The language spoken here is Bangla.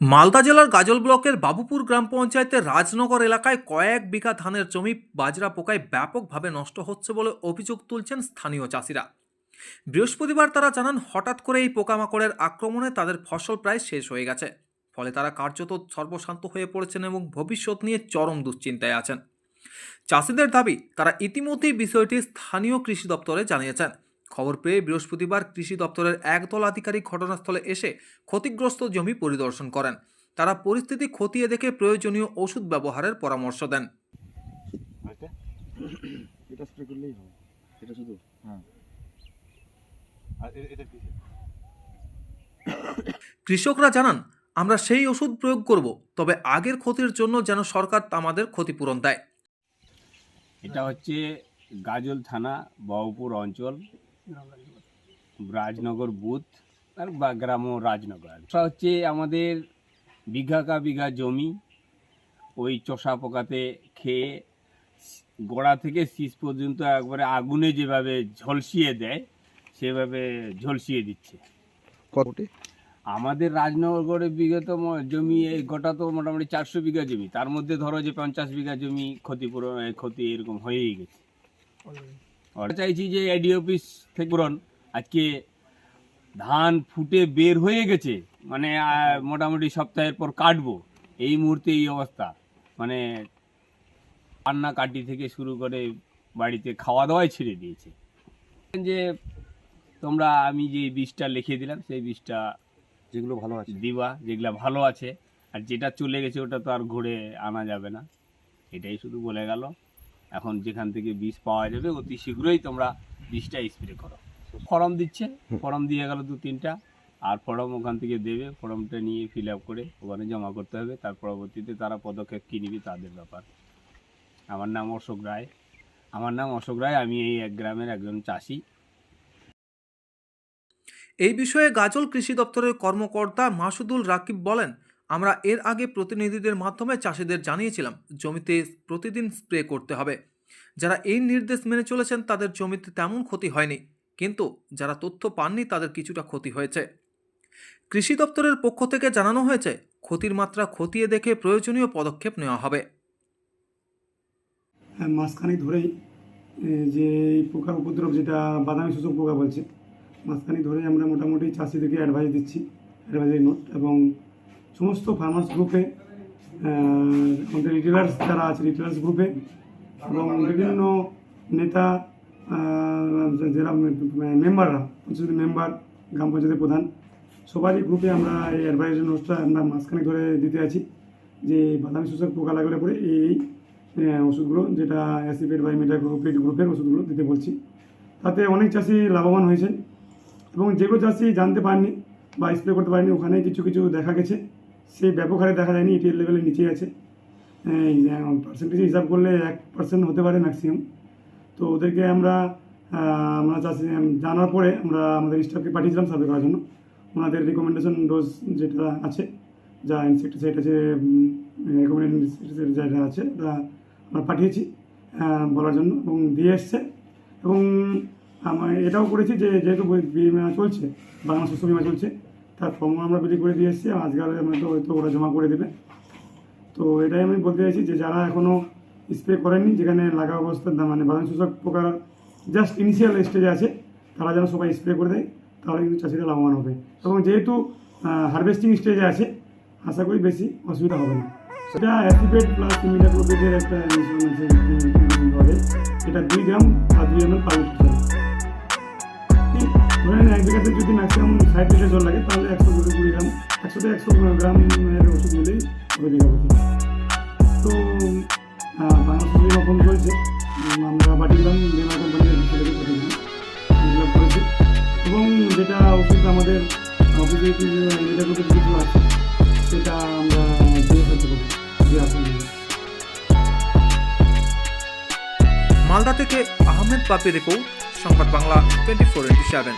মালদা জেলার গাজল ব্লকের বাবুপুর গ্রাম পঞ্চায়েতের রাজনগর এলাকায় কয়েক বিঘা ধানের জমি বাজরা পোকায় ব্যাপকভাবে নষ্ট হচ্ছে বলে অভিযোগ তুলছেন স্থানীয় চাষিরা। বৃহস্পতিবার তারা জানান, হঠাৎ করে এই পোকামাকড়ের আক্রমণে তাদের ফসল প্রায় শেষ হয়ে গেছে। ফলে তারা কার্যত সর্বশান্ত হয়ে পড়েছেন এবং ভবিষ্যৎ নিয়ে চরম দুশ্চিন্তায় আছেন। চাষিদের দাবি, তারা ইতিমধ্যেই বিষয়টি স্থানীয় কৃষি দপ্তরে জানিয়েছেন। খবর পেয়ে বৃহস্পতিবার কৃষি দপ্তরের একদল আধিকারিক ঘটনাস্থলে এসে ক্ষতিগ্রস্ত জমি পরিদর্শন করেন। তারা পরিস্থিতি খতিয়ে দেখে প্রয়োজনীয় ওষুধ ব্যবহারের পরামর্শ দেন। এটা এটা স্প্রে করলেই হবে। এটা শুধু? হ্যাঁ। আর এটা কিসের? কৃষকরা জানান আমরা সেই ওষুধ প্রয়োগ করব তবে আগের ক্ষতির জন্য যেন সরকার আমাদের ক্ষতিপূরণ দেয়। এটা হচ্ছে গাজল থানা বাবুপুর অঞ্চল রাজনগর বুথ আর বা গ্রাম রাজনগর। এটা হচ্ছে আমাদের বিঘা কা বিঘা জমি। ওই চষা পোকাতে খেয়ে গোড়া থেকে শীষ পর্যন্ত একবারে আগুনে যেভাবে ঝলসিয়ে দেয় সেভাবে ঝলসিয়ে দিচ্ছে। কতটি আমাদের রাজনগরে বিগত জমি এই গোটা তো মোটামুটি চারশো বিঘা জমি। তার মধ্যে ধরো যে পঞ্চাশ বিঘা জমি ক্ষতিপূরণ ক্ষতি এরকম হয়েই গেছে। চাইছি যে আইডি অফিস থেকে পূরণ আজকে ধান ফুটে বের হয়ে গেছে। মানে মোটামুটি সপ্তাহের পর কাটবো। এই মুহূর্তে এই অবস্থা। মানে রান্না কাটি থেকে শুরু করে বাড়িতে খাওয়া দাওয়াই ছেড়ে দিয়েছে। যে তোমরা আমি যে বীজটা লিখে দিলাম সেই বীজটা যেগুলো ভালো আছে। দিবা যেগুলা ভালো আছে। আর যেটা চলে গেছে ওটা তো আর ঘুরে আনা যাবে না। এটাই শুধু বলে গেল। এখন যেখান থেকে বীজ পাওয়া যাবে, অতি শীঘ্রই তোমরা বীজটা স্প্রে করো। ফর্ম দিচ্ছে, ফর্ম দিয়ে গেল দু তিনটা, আর ফর্ম ওখান থেকে দেবে, ফর্মটা নিয়ে ফিল আপ করে ওখানে জমা করতে হবে, তার পরবর্তীতে তারা পদক্ষেপ কী নিবে তাদের ব্যাপার। আমার নাম অশোক রায়। আমার নাম অশোক রায়, আমি এই এক গ্রামের একজন চাষি। এই বিষয়ে গাজল কৃষি দপ্তরের কর্মকর্তা মাসুদুল রাকিব বলেন আমরা এর আগে প্রতিনিধিদের মাধ্যমে চাষিদের জানিয়েছিলাম জমিতে প্রতিদিন স্প্রে করতে হবে। যারা এই নির্দেশ মেনে চলেছেন তাদের জমিতে তেমন ক্ষতি হয়নি। কিন্তু যারা তথ্য পাননি তাদের কিছুটা ক্ষতি হয়েছে। কৃষি দপ্তরের পক্ষ থেকে জানানো হয়েছে ক্ষতির মাত্রা খতিয়ে দেখে প্রয়োজনীয় পদক্ষেপ নেওয়া হবে। হ্যাঁ, মাসখানেক ধরেই যে এই পোকার উপদ্রব যেটা বাদামি শোষক পোকা বলছে মাসখানেক ধরেই আমরা মোটামুটি চাষিদেরকে অ্যাডভাইস দিচ্ছি অ্যাডভাইজারি নোট এবং সমস্ত ফার্মার্স গ্রুপে আমাদের রিটেলার্স যারা আছে রিটেলার্স গ্রুপে এবং বিভিন্ন নেতা যারা মেম্বাররা পঞ্চায়েতের মেম্বার গ্রাম পঞ্চায়েতের প্রধান, সবারই গ্রুপে আমরা এই অ্যাডভাইজারি নোটটা আমরা মাঝখানে ধরে দিতে আছি যে বাদামি শোষক পোকা লাগলে পরে এই ওষুধগুলো যেটা অ্যাসিপেট বা ইমিডাগ্রোপিড গ্রুপের ওষুধগুলো দিতে বলছি। তাতে অনেক চাষি লাভবান হয়েছেন এবং যেগুলো চাষি জানতে পারেনি বা স্প্রে করতে পারেনি ওখানে কিছু কিছু দেখা গেছে। সেই ব্যাপক হারে দেখা যায়নি এটির লেভেলের নিচে আছে। পার্সেন্টেজ হিসাব করলে এক পার্সেন্ট হতে পারে ম্যাক্সিমাম তো ওদেরকে আমরা আমরা চাষি, জানার পরে আমরা আমাদের স্টাফকে পাঠিয়েছিলাম সার্ভে করার জন্য। ওনাদের রিকমেন্ডেশন ডোজ যেটা আছে, যা ইনসেক্টিসাইড আছে রেকমেন্ড যেটা আছে ওটা আমরা পাঠিয়েছি বলার জন্য এবং দিয়ে এসছে। এবং এটাও করেছি যে, যেহেতু বিমা চলছে বাংলা শস্য বিমা চলছে তার ফর্ম আমরা বিলি করে দিয়ে এসেছি আজকাল হয়তো হয়তো ওরা জমা করে দেবে। তো এটাই আমি বলতে চাইছি যে যারা এখনও স্প্রে করেননি, যেখানে লাগা অবস্থার মানে বাদাম শোষক পোকার জাস্ট ইনিশিয়াল স্টেজে আছে, তারা যেন সবাই স্প্রে করে দেয়, তাহলে কিন্তু চাষিরা লাভবান হবে। এবং যেহেতু হারভেস্টিং স্টেজে আছে, আশা করি বেশি অসুবিধা হবে না। সেটা অ্যাসিপেট প্লাস একটা এটা দুই গ্রাম আর দুই এম এল জল। ধরেন এক বিঘাতে যদি ম্যাক্সিমাম ষাট লিটার জল লাগে, তাহলে একশো দুটো কুড়ি গ্রাম একশো থেকে একশো ওষুধ নিলেই হবে বিঘা তো বাংলাদেশ রকম চলছে আমরা পাঠিয়েছিলাম বিমা কোম্পানির পাঠিয়েছিলাম করেছি। এবং যেটা ওষুধ আমাদের অফিসে কিছু আছে, সেটা আমরা মালদা থেকে আহমেদ বাপি রিপোর্ট সংবাদ বাংলা টোয়েন্টি ফোর সেভেন